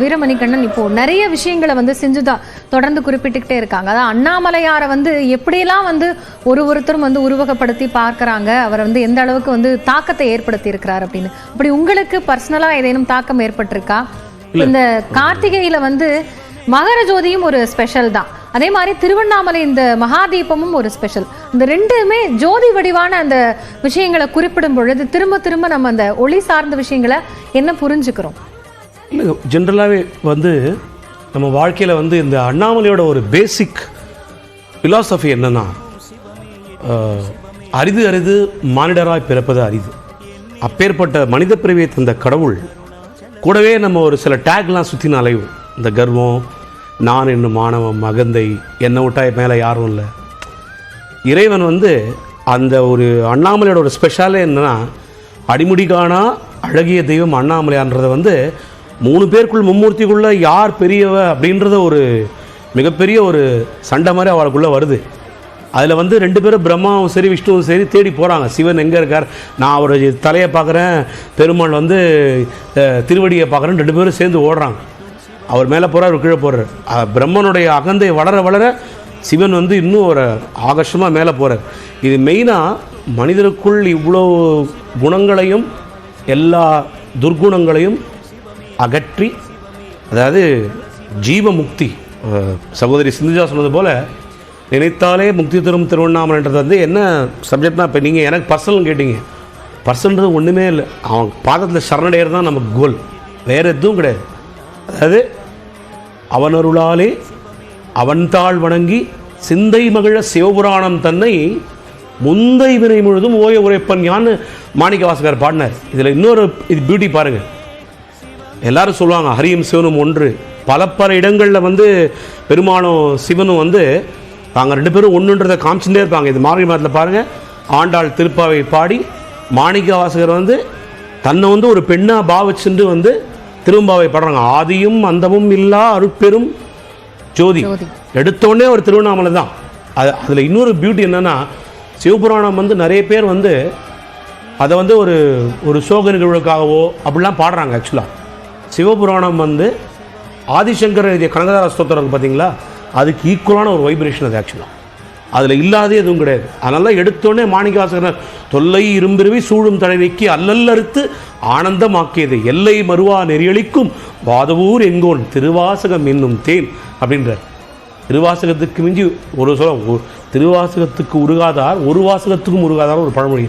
வீரமணிகண்ணன் இப்போ நிறைய விஷயங்களை வந்து செஞ்சுதா தொடர்ந்து குறிப்பிட்டுக்கிட்டே இருக்காங்க. அதான் அண்ணாமலையாரை வந்து எப்படியெல்லாம் வந்து ஒரு ஒருத்தரும் வந்து உருவகப்படுத்தி பார்க்கறாங்க அவர் வந்து எந்த அளவுக்கு வந்து தாக்கத்தை ஏற்படுத்தி இருக்கிறார் அப்படின்னு. அப்படி உங்களுக்கு பர்சனலா ஏதேனும் தாக்கம் ஏற்பட்டிருக்கா? இந்த கார்த்திகையில வந்து மகர ஜோதியும் ஒரு ஸ்பெஷல் தான். அதே மாதிரி திருவண்ணாமலை இந்த மகாதீபமும் ஒரு ஸ்பெஷல் இந்த ரெண்டுமே ஜோதி வடிவான அந்த விஷயங்களை குறிப்பிடும் பொழுது திரும்ப திரும்ப நம்ம அந்த ஒளி சார்ந்த விஷயங்களை என்ன புரிஞ்சுக்கிறோம்? இல்லை ஜென்ரலாகவே வந்து நம்ம வாழ்க்கையில் வந்து இந்த அண்ணாமலையோட ஒரு பேசிக் ஃபிலாசபி என்னன்னா அரிது அரிது மானிடராய் பிறப்பது அரிது. அப்பேற்பட்ட மனித பிறவியை தந்த கடவுள் கூடவே நம்ம ஒரு சில டேக்லாம் சுற்றின அலைவோம். இந்த கர்வம் நான் என்னும் மாணவன் மகந்தை என்னை விட்டா மேலே யாரும் இல்லை. இறைவன் வந்து அந்த ஒரு அண்ணாமலையோட ஒரு ஸ்பெஷாலே என்னென்னா அடிமுடி காணா அழகிய தெய்வம் அண்ணாமலையான்றதை வந்து மூணு பேருக்குள் மும்மூர்த்திக்குள்ள யார் பெரியவ அப்படின்றத ஒரு மிகப்பெரிய ஒரு சண்டை மாதிரி அவளுக்குள்ளே வருது. அதில் வந்து ரெண்டு பேரும் பிரம்மாவும் சரி விஷ்ணுவும் சரி தேடி போகிறாங்க சிவன் எங்கே இருக்கார்? நான் அவர் தலையை பார்க்குறேன் பெருமாள் வந்து திருவடியை பார்க்குறேன்னு ரெண்டு பேரும் சேர்ந்து ஓடுறாங்க. அவர் மேலே போகிறார் அவர் கீழே போகிறார் பிரம்மனுடைய அகந்தை வளர வளர சிவன் வந்து இன்னும் ஒரு ஆகர்ஷமாக மேலே போகிறார் இது மெயினாக மனிதருக்குள் இவ்வளோ குணங்களையும் எல்லா துர்குணங்களையும் அகற்றி அதாவது ஜீவ முக்தி சகோதரி சிந்துஜா சொன்னது போல் நினைத்தாலே முக்தி தரும் திருவண்ணாமலைன்றது வந்து என்ன சப்ஜெக்ட்னா இப்போ நீங்கள் எனக்கு பர்சனல் கேட்டீங்க. பர்சன்றது ஒன்றுமே இல்லை. அவன் பாதத்தில் சரணடைகிறது தான் நமக்கு கோல் வேறு எதுவும் கிடையாது. அதாவது அவனருளாலே அவன்தாள் வணங்கி சிந்தை மகிழ சிவபுராணம் தன்னை முந்தை வினை முழுதும் ஓய உரைப்பன் யான்னு மாணிக்க வாசகர் பாடினார். இதில் இன்னொரு இது பியூட்டி பாருங்கள் எல்லாரும் சொல்லுவாங்க ஹரியும் சிவனும் ஒன்று. பல பல இடங்களில் வந்து பெருமானும் சிவனும் வந்து அவங்க ரெண்டு பேரும் ஒன்றுன்றதை காமிச்சுட்டே இருப்பாங்க. இது மார்கழி மாதத்தில் பாருங்கள் ஆண்டாள் திருப்பாவை பாடி மாணிக்க வாசகர் வந்து தன்னை வந்து ஒரு பெண்ணாக பாவிச்சுட்டு வந்து திரும்பாவை பாடுறாங்க. ஆதியும் அந்தமும் இல்லா அருட்பெரும் ஜோதி. ஜோதி. எடுத்தோடனே ஒரு திருவண்ணாமலை தான். அது அதில் இன்னொரு பியூட்டி என்னென்னா சிவபுராணம் வந்து நிறைய பேர் வந்து அதை வந்து ஒரு ஒரு சோக நிகழ்வுக்காகவோ அப்படிலாம் பாடுறாங்க ஆக்சுவலாக சிவபுராணம் வந்து ஆதிசங்கர் எழுதிய கனகதார ஸ்தோத்திரம் பார்த்தீங்களா? அதுக்கு ஈக்குவலான ஒரு வைப்ரேஷன் அது ஆக்சுவலாக அதில் இல்லாதே எதுவும் கிடையாது. அதனால எடுத்தோடனே மாணிக்காசகர் தொல்லை இரும்பிருவி சூழும் தலைவிக்கு அல்லல்லறுத்து ஆனந்தமாக்கியது. எல்லை மறுவா நெறியளிக்கும் வாதவூர் எங்கோன் திருவாசகம் என்னும் தேன் அப்படின்றார். திருவாசகத்துக்கு மிஞ்சி ஒரு சொல்ல ஒரு திருவாசகத்துக்கு உருகாதார் ஒரு வாசகத்துக்கும் உருகாதார் ஒரு பழமொழி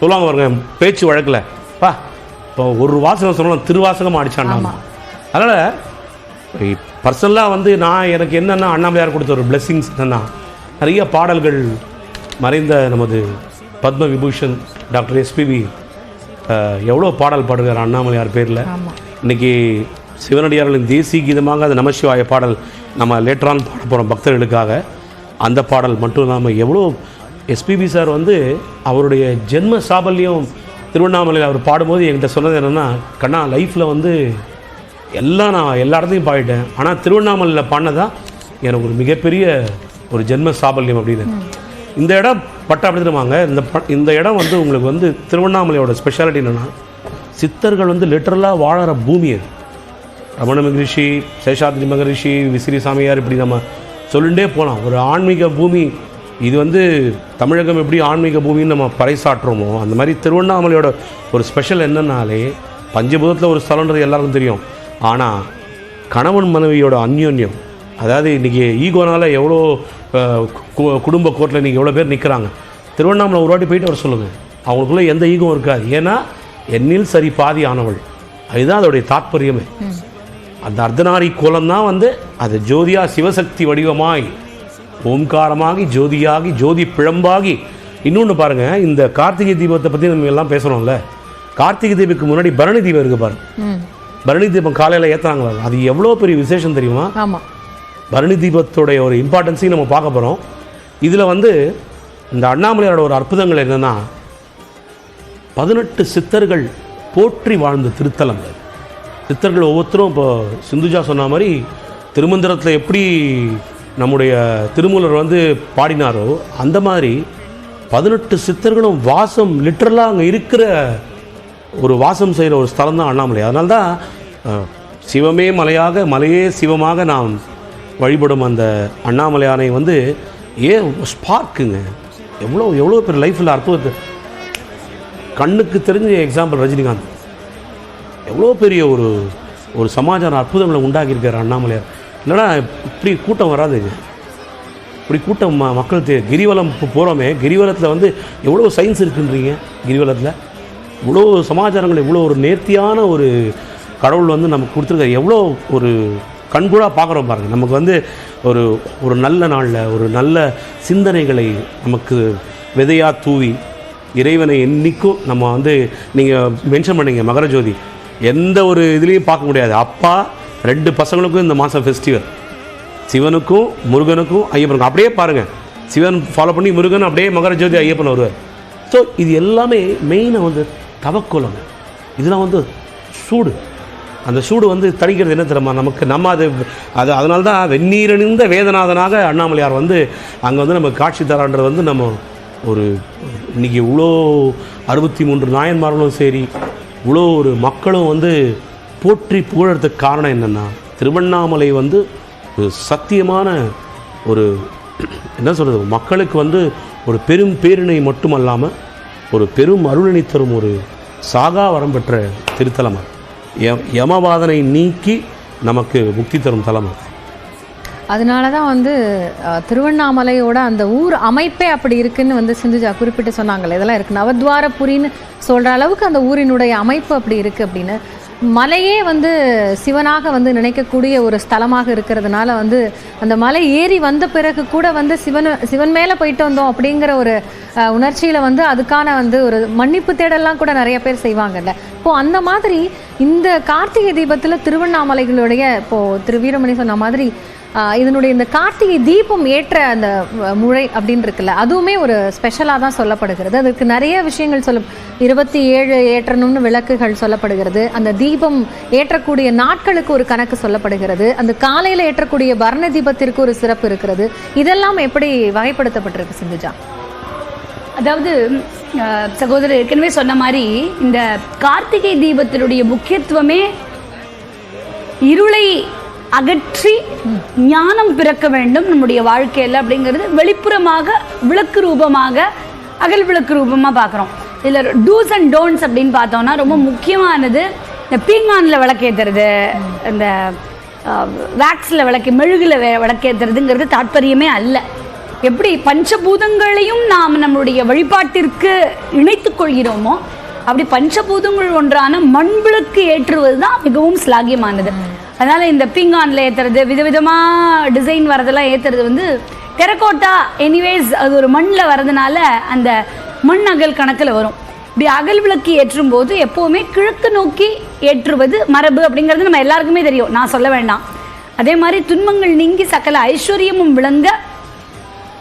சொல்லுவாங்க பாருங்க பேச்சு வழக்கில். பா இப்போ ஒரு வாசகம் சொல்லலாம் திருவாசகம் அடிச்சாண்டாமா அதனால் பர்சனலாக வந்து நான் எனக்கு என்னென்னா அண்ணாமலையார் கொடுத்த ஒரு பிளெஸ்ஸிங்ஸ் என்னென்னா நிறைய பாடல்கள் மறைந்த நமது பத்ம விபூஷன் டாக்டர் எஸ்பிபி எவ்வளோ பாடல் பாடுகிறார் அண்ணாமலையார் பேரில். ஆமா. இன்னைக்கு சிவனடியார்களின் தேசிய கீதமாக அந்த நமசிவாய பாடல் நம்ம லேட்டரான் பாட போகிறோம் பக்தர்களுக்காக. அந்த பாடல் மட்டும் இல்லாமல் எவ்வளோ எஸ்பிபி சார் வந்து அவருடைய ஜென்ம சாபல்யம் திருவண்ணாமலையில் அவர் பாடும்போது என்கிட்ட சொன்னது என்னென்னா கண்ணா லைஃப்பில் வந்து எல்லாம் நான் எல்லா இடத்துலையும் பாடிட்டேன். ஆனால் திருவண்ணாமலையில் பாடினதான் எனக்கு ஒரு மிகப்பெரிய ஒரு ஜென்ம சாபல்யம் அப்படின்னு. இந்த இடம் பட்டா அப்படி தெரியுமாங்க இந்த ப இந்த இடம் வந்து உங்களுக்கு வந்து திருவண்ணாமலையோட ஸ்பெஷாலிட்டி என்னென்னா சித்தர்கள் வந்து லிட்டரலாக வாழற பூமி அது. ரமண மகரிஷி சேஷாத்ரி மகரிஷி விசிறி சாமியார் இப்படி நம்ம சொல்லிகிட்டே போகலாம் ஒரு ஆன்மீக பூமி இது வந்து தமிழகம் எப்படி ஆன்மீக பூமின்னு நம்ம பறைசாற்றுறோமோ அந்த மாதிரி திருவண்ணாமலையோட ஒரு ஸ்பெஷல் என்னன்னாலே பஞ்சபூதத்தில் ஒரு ஸ்தலன்றது எல்லாருக்கும் தெரியும். ஆனால் கணவன் மனைவியோட அந்யோன்யம் அதாவது இன்றைக்கி ஈகோனால எவ்வளோ குடும்ப கோர்ட்டில் இன்றைக்கி எவ்வளோ பேர் நிற்கிறாங்க திருவண்ணாமலை ஒரு வாட்டி போயிட்டு வர சொல்லுங்கள் அவங்களுக்குள்ள எந்த ஈகம் இருக்காது. ஏன்னா என்னில் சரி பாதி ஆனவள். அதுதான் அதோடைய தாத்பரியமே அந்த அர்த்தநாரி கோலம் தான் வந்து அது ஜோதியா சிவசக்தி வடிவமாய் ஓம்காரமாகி ஜோதியாகி ஜோதி பிழம்பாகி. இன்னொன்று பாருங்க இந்த கார்த்திகை தீபத்தை பற்றி நம்ம எல்லாம் பேசுகிறோம்ல கார்த்திகை தீபத்துக்கு முன்னாடி பரணி தீபம் இருக்கு பாருங்க பரணி தீபம் காலையில் ஏற்றுறாங்களா அது எவ்வளோ பெரிய விசேஷம் தெரியுமா? ஆமா. பரணி தீபத்துடைய ஒரு இம்பார்ட்டன்ஸையும் நம்ம பார்க்க போகிறோம் இதில் வந்து இந்த அண்ணாமலையாரோட ஒரு அற்புதங்கள் என்னென்னா பதினெட்டு சித்தர்கள் போற்றி வாழ்ந்த திருத்தலம். சித்தர்கள் ஒவ்வொருத்தரும் இப்போ சிந்துஜா சொன்ன மாதிரி திருமந்திரத்தில் எப்படி நம்முடைய திருமூலர் வந்து பாடினாரோ அந்த மாதிரி பதினெட்டு சித்தர்களும் வாசம் லிட்டரலாக அங்கே இருக்கிற ஒரு வாசம் செய்கிற ஒரு ஸ்தலம் தான் அண்ணாமலை. அதனால தான் சிவமே மலையாக மலையே சிவமாக நாம் வழிபடும் அந்த அண்ணாமலை அண்ணாமலையானை வந்து ஏன் ஸ்பார்க்குங்க எவ்வளோ எவ்வளோ பேர் லைஃப்பில் அற்புதத்தை கண்ணுக்கு தெரிஞ்ச எக்ஸாம்பிள் ரஜினிகாந்த். எவ்வளோ பெரிய ஒரு ஒரு சமாச்சார அற்புதங்களை உண்டாக்கியிருக்கார் அண்ணாமலையார். இல்லைன்னா இப்படி கூட்டம் வராதுங்க இப்படி கூட்டம் ம மக்கள் தே கிரிவலம் இப்போ போகிறோமே கிரிவலத்தில் வந்து எவ்வளோ சயின்ஸ் இருக்குன்றீங்க? கிரிவலத்தில்? இவ்வளோ சமாச்சாரங்கள் இவ்வளோ ஒரு நேர்த்தியான ஒரு கடவுள் வந்து நமக்கு கொடுத்துருக்காரு. எவ்வளோ ஒரு கண்கூடாக பார்க்குறோம் பாருங்கள் நமக்கு வந்து ஒரு ஒரு நல்ல நாளில் ஒரு நல்ல சிந்தனைகளை நமக்கு விதையாக தூவி இறைவனை என்றைக்கும் நம்ம வந்து நீங்கள் மென்ஷன் பண்ணீங்க மகரஜோதி எந்த ஒரு இதுலேயும் பார்க்க முடியாது. அப்பா ரெண்டு பசங்களுக்கும் இந்த மாதம் ஃபெஸ்டிவல் சிவனுக்கும் முருகனுக்கும் ஐயப்பனுக்கும். அப்படியே பாருங்கள் சிவன் ஃபாலோ பண்ணி முருகன் அப்படியே மகரஜோதி ஐயப்பன் வருவார். ஸோ இது எல்லாமே மெயினாக வந்து தவக்குலங்க. இதெல்லாம் வந்து சூடு. அந்த சூடு வந்து தணிக்கிறது என்ன தெரியுமா? நமக்கு நம்ம அது அது அதனால தான் வெந்நீரணிந்த வேதநாதனாக அண்ணாமலையார் வந்து அங்கே வந்து நம்ம காட்சி தரான்றது வந்து நம்ம ஒரு இன்றைக்கி இவ்வளோ அறுபத்தி மூன்று நாயன்மார்களும் சரி இவ்வளோ ஒரு மக்களும் வந்து போற்றி புகழறதுக்கு காரணம் என்னென்னா திருவண்ணாமலை வந்து ஒரு சத்தியமான ஒரு என்ன சொல்கிறது மக்களுக்கு வந்து ஒரு பெரும் பேரினை மட்டுமல்லாமல் ஒரு பெரும் அருளினை தரும் ஒரு சாகா வரம் பெற்ற திருத்தலம் யமவாதனை நீக்கி நமக்கு முக்தி தரும் தலம் அதனால தான் வந்து திருவண்ணாமலையோட அந்த ஊர் அமைப்பே அப்படி இருக்குன்னு வந்து சிந்துஜா குறிப்பிட்டு சொன்னாங்களே இதெல்லாம் இருக்கு. நவத்வாரபுரின்னு சொல்கிற அளவுக்கு அந்த ஊரினுடைய அமைப்பு அப்படி இருக்குது அப்படின்னு. மலையே வந்து சிவனாக வந்து நினைக்கக்கூடிய ஒரு ஸ்தலமாக இருக்கிறதுனால வந்து அந்த மலை ஏறி வந்த பிறகு கூட வந்து சிவன் சிவன் மேலே போயிட்டு வந்தோம் அப்படிங்கிற ஒரு உணர்ச்சியில் வந்து அதுக்கான வந்து ஒரு மன்னிப்பு தேடல்லாம் கூட நிறைய பேர் செய்வாங்கல்ல. இப்போது அந்த மாதிரி இந்த கார்த்திகை தீபத்தில் திருவண்ணாமலைகளுடைய இப்போது திரு வீரமணி சொன்ன மாதிரி இதனுடைய இந்த கார்த்திகை தீபம் ஏற்ற அந்த முறை அப்படின்னு இருக்குல்ல அதுவுமே ஒரு ஸ்பெஷலாக தான் சொல்லப்படுகிறது. அதுக்கு நிறைய விஷயங்கள் சொல்ல இருபத்தி ஏழு ஏற்றணும்னு விளக்குகள் சொல்லப்படுகிறது. அந்த தீபம் ஏற்றக்கூடிய நாட்களுக்கு ஒரு கணக்கு சொல்லப்படுகிறது. அந்த காலையில் ஏற்றக்கூடிய பரண தீபத்திற்கு ஒரு சிறப்பு இருக்கிறது. இதெல்லாம் எப்படி வகைப்படுத்தப்பட்டிருக்கு சிந்துஜா? அதாவது சகோதரர் ஏற்கனவே சொன்ன மாதிரி இந்த கார்த்திகை தீபத்தினுடைய முக்கியத்துவமே இருளை அகற்றி ஞானம் பிறக்க வேண்டும் நம்முடைய வாழ்க்கையில் அப்படிங்கிறது வெளிப்புறமாக விளக்கு ரூபமாக அகல் விளக்கு ரூபமாக பார்க்குறோம். இதில் டூஸ் அண்ட் டோன்ட்ஸ் அப்படின்னு பார்த்தோம்னா ரொம்ப முக்கியமானது இந்த பீங்கானில் விளக்கேற்றுறது இந்த வேக்ஸில் விளக்கு மெழுகில் விளக்கேற்றுறதுங்கிறது தாற்பயமே அல்ல. எப்படி பஞ்சபூதங்களையும் நாம் நம்மளுடைய வழிபாட்டிற்கு இணைத்து கொள்கிறோமோ அப்படி பஞ்சபூதங்கள் ஒன்றான மண்விளக்கு ஏற்றுவது தான் மிகவும் ஸ்லாகியமானது அதனால் இந்த பிங்கானில் ஏத்துறது விதவிதமாக டிசைன் வரதெல்லாம் ஏத்துறது வந்து டெரக்கோட்டா எனிவேஸ் அது ஒரு மண்ணில் வரதுனால அந்த மண் அகல் கணக்கில் வரும். இப்படி அகல் விளக்கு ஏற்றும் போது எப்போவுமே கிழக்கு நோக்கி ஏற்றுவது மரபு அப்படிங்கிறது நம்ம எல்லாருக்குமே தெரியும். நான் சொல்ல வேண்டாம். அதே மாதிரி துன்பங்கள் நீங்கி சகல ஐஸ்வர்யமும் விளங்க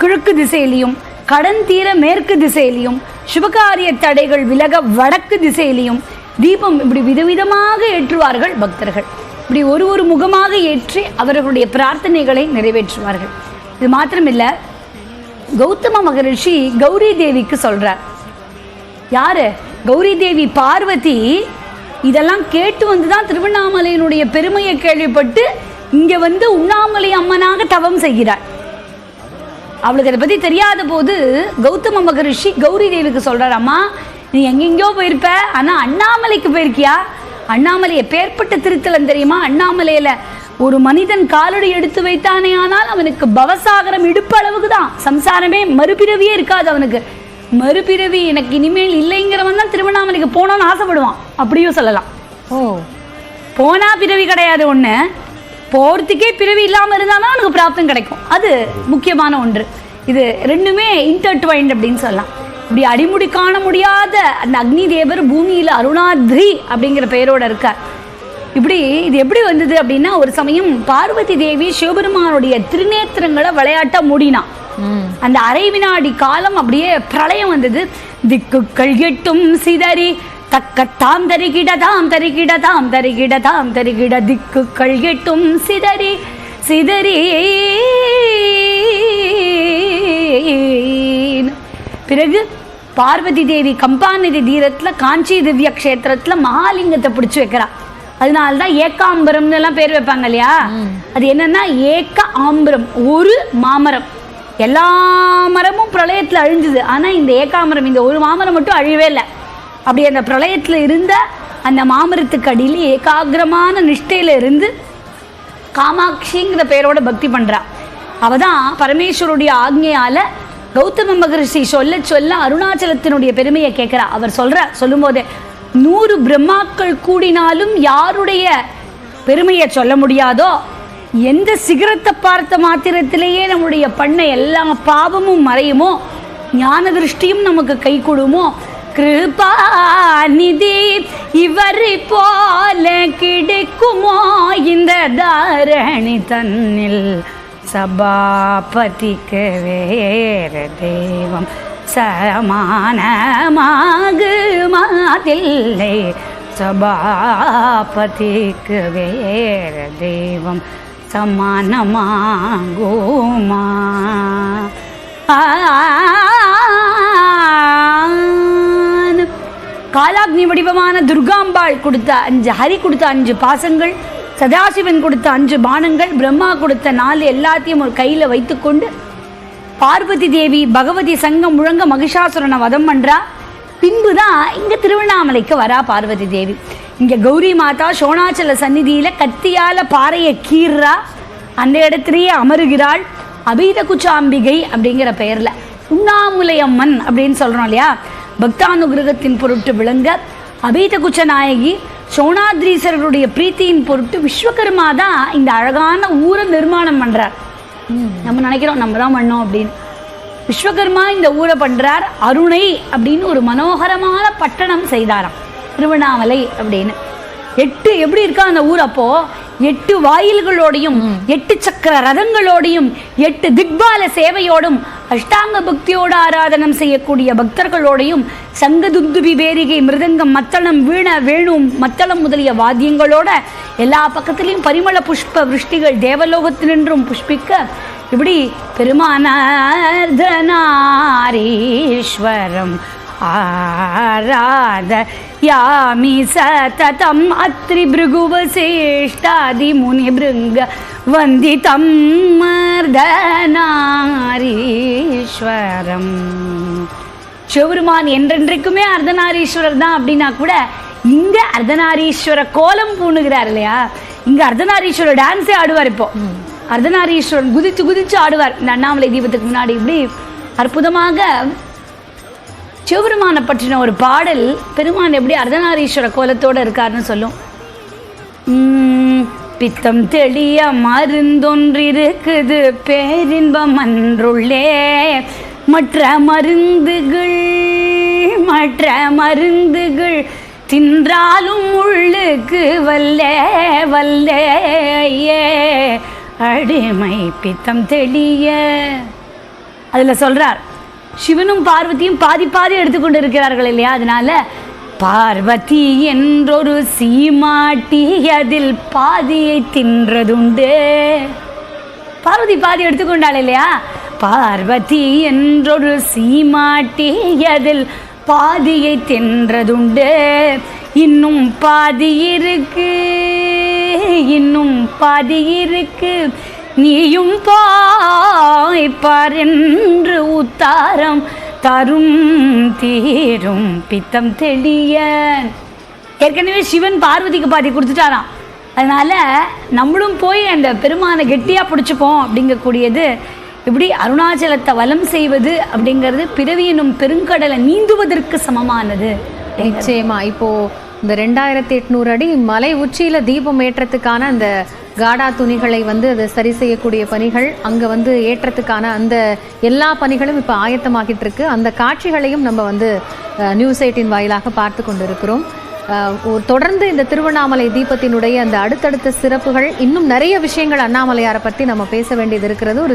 கிழக்கு திசையிலையும் கடன் தீர மேற்கு திசையிலையும் சுபகாரிய தடைகள் விலக வடக்கு திசையிலையும் தீபம் இப்படி விதவிதமாக ஏற்றுவார்கள் பக்தர்கள். இப்படி ஒரு ஒரு முகமாக ஏற்றி அவர்களுடைய பிரார்த்தனைகளை நிறைவேற்றுவார்கள். இது மாத்திரமில்ல கௌதம மகரிஷி கௌரி தேவிக்கு சொல்றார். யாரு? கௌரி தேவி பார்வதி. இதெல்லாம் கேட்டு வந்து தான் திருவண்ணாமலையினுடைய பெருமையை கேள்விப்பட்டு இங்க வந்து உண்ணாமலை அம்மனாக தவம் செய்கிறார். அவளுக்கு அதை பத்தி தெரியாத போது கௌதம மகரிஷி கௌரி தேவிக்கு சொல்றார் அம்மா நீ எங்கெங்கேயோ போயிருப்ப ஆனா அண்ணாமலைக்கு போயிருக்கியா? அண்ணாமலை எப்பேற்பட்ட திருத்தலம் தெரியுமா? அண்ணாமலையில ஒரு மனிதன் காலடி எடுத்து வைத்தானே ஆனால் அவனுக்கு பவசாகரம் இடுப்பு அளவுக்கு தான் சம்சாரமே மறுபிறவியே இருக்காது அவனுக்கு. மறுபிறவி எனக்கு இனிமேல் இல்லைங்கிறவன் தான் திருவண்ணாமலைக்கு போனோன்னு ஆசைப்படுவான். அப்படியும் சொல்லலாம். ஓ. போனா பிறவி கிடையாது ஒண்ணு. போறதுக்கே பிறவி இல்லாம இருந்தாதான் உனக்கு பிராப்தம் கிடைக்கும். அது முக்கியமான ஒன்று. இது ரெண்டுமே இன்டர்ட்வைண்ட் அப்படின்னு சொல்லலாம். இப்படி அடிமுடி காண முடியாத அந்த அக்னி தேவர் பூமியில அருணாத்ரி அப்படிங்கிற பெயரோட இருக்கார். இப்படி இது எப்படி வந்தது அப்படின்னா ஒரு சமயம் பார்வதி தேவி சிவபெருமானுடைய திருநேத்திரங்களை விளையாட்ட மூடினான். ம். அந்த அரை வினாடி காலம் அப்படியே பிரளயம் வந்தது. திக்குகள் எட்டும் சிதறி தக்க தாம் தருகிட தாம் தருகிட திக்குகள் எட்டும் சிதறி சிதறி. பிறகு பார்வதி தேவி கம்பாநதி தீரத்துல காஞ்சி திவ்ய க்ஷேத்திரத்துல மகாலிங்கத்தை பிடிச்சு வைக்கிறா. அதனால தான் ஏக்காம்பரம்னு எல்லாம் பேர் வைப்பாங்க இல்லையா? அது என்னன்னா ஏக்க ஆம்பரம் ஒரு மாமரம். எல்லா மரமும் பிரளயத்தில் அழிஞ்சுது. ஆனால் இந்த ஏக்காமரம் இந்த ஒரு மாமரம் மட்டும் அழியவே இல்லை. அப்படி அந்த பிரளயத்தில் இருந்த அந்த மாமரத்துக்கு அடியில் ஏகாகிரமான நிஷ்டையில இருந்து காமாட்சிங்கிற பேரோட பக்தி பண்றா. அவ தான் பரமேஸ்வருடைய ஆக்ஞையால கௌதம மகரிஷி சொல்ல சொல்ல அருணாச்சலத்தினுடைய பெருமையை கேட்கிறா. அவர் சொல்ற சொல்லும்போதே நூறு பிரம்மாக்கள் கூடினாலும் யாருடைய பெருமையை சொல்ல முடியாதோ? எந்த சிகரத்தை பார்த்த மாத்திரத்திலேயே நம்முடைய பண்ண எல்லா பாவமும் மறையுமோ? ஞான திருஷ்டியும் நமக்கு கை கொடுமோ? கிருபாநிதி இவரை போல கிடைக்குமோ? இந்த தாரணி தன்னில் சபாபதிக்கு வேற தெய்வம் சமானமாகு மாதில்லை சபாபதிக்கு வேற தெய்வம் சமானமாகுமா? காலாக்னி வடிவமான துர்காம்பாள் கொடுத்த அஞ்சு ஹரி கொடுத்த அஞ்சு பாசங்கள் சதாசிவன் கொடுத்த அஞ்சு பானங்கள் பிரம்மா கொடுத்த நாலு எல்லாத்தையும் ஒரு கையில் வைத்துக்கொண்டு பார்வதி தேவி பகவதி சங்கம் முழங்க மகிஷாசுரனை வதம் பண்றா. பின்பு தான் இங்கே திருவண்ணாமலைக்கு வரா பார்வதி தேவி. இங்க கௌரி மாதா சோனாச்சல சந்நிதியில் கத்தியால பாறையை கீறா அந்த இடத்துலயே அமருகிறாள். அபீத குச்சாம்பிகை அப்படிங்கிற பெயர்ல. உண்ணாமுலையம்மன் அப்படின்னு சொல்றோம் இல்லையா? பக்தானுகிரகத்தின் பொருட்டு விளங்க அபீத குச்ச நாயகி சோணாத்ரீசருடைய பிரீத்தியின் பொருட்டு விஸ்வகர்மா தான் இந்த அழகான ஊரை நிர்மாணம் பண்றார். நம்ம நினைக்கிறோம் நம்ம தான் பண்ணோம் அப்படின்னு. விஸ்வகர்மா இந்த ஊரை பண்றார் அருணை அப்படின்னு ஒரு மனோகரமான பட்டணம் செய்தாராம். திருவண்ணாமலை அப்படின்னு. எட்டு எப்படி இருக்கா அந்த ஊர் அப்போ? எட்டு வாயில்களோடையும் எட்டு சக்கர ரதங்களோடையும் எட்டு திக்பால சேவையோடும் அஷ்டாங்க பக்தியோடு ஆராதனம் செய்யக்கூடிய பக்தர்களோடையும் சங்கதுந்துபி பேரிகை மிருதங்கம் மத்தளம் வீண வேணும் மத்தளம் முதலிய வாத்தியங்களோட எல்லா பக்கத்திலையும் பரிமள புஷ்ப விருஷ்டிகள் தேவலோகத்தினின்றும் புஷ்பிக்க இப்படி பெருமானார்தனாரீஸ்வரம் ஆராத யாமி சததம் அத்ரி பிருகுவசேஷ்டாதி முனி பிருங்க வந்திதம் மர்தனாரீஸ்வரம் சிவருமான் என்றென்றைக்குமே அர்த்தநாரீஸ்வரர் தான் அப்படின்னா கூட இங்க அர்த்தநாரீஸ்வர கோலம் பூணுகிறார் இல்லையா? இங்க அர்த்தநாரீஸ்வரர் டான்ஸே ஆடுவார் இப்போ. அர்த்தநாரீஸ்வரன் குதிச்சு குதிச்சு ஆடுவார். இந்த அண்ணாமலை தீபத்துக்கு முன்னாடி இப்படி அற்புதமாக சிவபெருமானை பற்றின ஒரு பாடல் பெருமான் எப்படி அர்த்தநாரீஸ்வர கோலத்தோட இருக்காருன்னு சொல்லும். பித்தம் தெளிய மருந்தொன்றிருக்குது. பேரின்பம் அன்றுள்ளே. மற்ற மருந்துகள் மற்ற மருந்துகள் தின்றாலும் உள்ளுக்கு வல்லே வல்லே. அடிமை பித்தம் தெளிய. அதில் சொல்றார் சிவனும் பார்வதியும் பாதி பாதி எடுத்துக்கொண்டு இருக்கிறார்கள் இல்லையா? அதனால பார்வதி என்றொரு சீமாட்டி அதில் பாதியை தின்றதுண்டு. பார்வதி பாதி எடுத்துக்கொண்டாள் இல்லையா? பார்வதி என்றொரு சீமாட்டி அதில் பாதியை தின்றதுண்டு. இன்னும் பாதி இருக்கு இன்னும் பாதி இருக்கு. நீயும் பாய்ப்பார் என்று உத்தாரம் தரும் தீரும் பித்தம் தெளிய. ஏற்கனவே சிவன் பார்வதிக்கு பாதி கொடுத்துட்டாராம். அதனால நம்மளும் போய் அந்த பெருமானை கெட்டியாக பிடிச்சிப்போம் அப்படிங்கக்கூடியது. இப்படி அருணாச்சலத்தை வலம் செய்வது அப்படிங்கிறது பிறவி எனும் பெருங்கடலை நீந்துவதற்கு சமமானது. நிச்சயமா. இப்போ இந்த ரெண்டாயிரத்தி எட்நூறு அடி மலை உச்சியில தீபம் ஏற்றத்துக்கான அந்த காடா துணிகளை வந்து அதை சரி செய்யக்கூடிய பணிகள் அங்க வந்து ஏற்றத்துக்கான அந்த எல்லா பணிகளும் இப்போ ஆயத்தமாகிட்டு இருக்கு. அந்த காட்சிகளையும் நம்ம வந்து நியூஸ் எயிட்டின் வாயிலாக பார்த்து கொண்டிருக்கிறோம். தொடர்ந்து இந்த திருவண்ணாமலை தீபத்தினுடைய அந்த அடுத்தடுத்த சிறப்புகள் இன்னும் நிறைய விஷயங்கள் அண்ணாமலையாரை பற்றி நம்ம பேச வேண்டியது இருக்கிறது. ஒரு